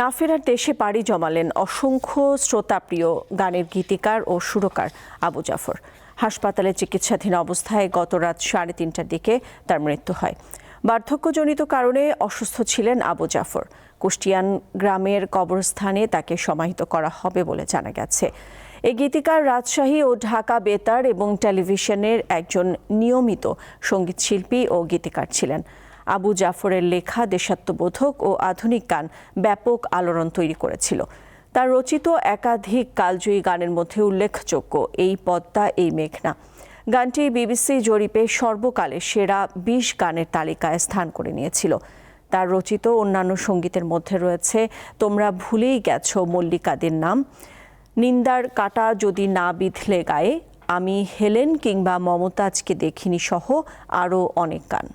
না ফেরার দেশে পাড়ি জমালেন অসংখ্য শ্রোতাপ্রিয় গানের গীতিকার ও সুরকার আবু জাফর। হাসপাতালে চিকিৎসাধীন অবস্থায় গত রাত সাড়ে তিনটার দিকে তার মৃত্যু হয়। বার্ধক্যজনিত কারণে অসুস্থ ছিলেন আবু জাফর। কুষ্টিয়ান গ্রামের কবরস্থানে তাকে সমাহিত করা হবে বলে জানা গেছে। এই গীতিকার রাজশাহী ও ঢাকা বেতার এবং টেলিভিশনের একজন নিয়মিত সংগীত শিল্পী ও গীতিকার ছিলেন। আবু জাফরের লেখা দেশাত্মবোধক ও আধুনিক গান ব্যাপক আলোড়ন তৈরি করেছিল। তার রচিত একাধিক কালজয়ী গানের মধ্যে উল্লেখযোগ্য এই পদ্মা, এই মেঘনা। গানটি বিবিসি জরিপে সর্বকালের সেরা বিশ গানের তালিকায় স্থান করে নিয়েছিল। তার রচিত অন্যান্য সঙ্গীতের মধ্যে রয়েছে তোমরা ভুলেই গেছো মল্লিকাদের নাম, নিন্দার কাটা যদি না বিধলে গায়ে, আমি হেলেন কিংবা মমতাজকে দেখিনি সহ আরও অনেক গান।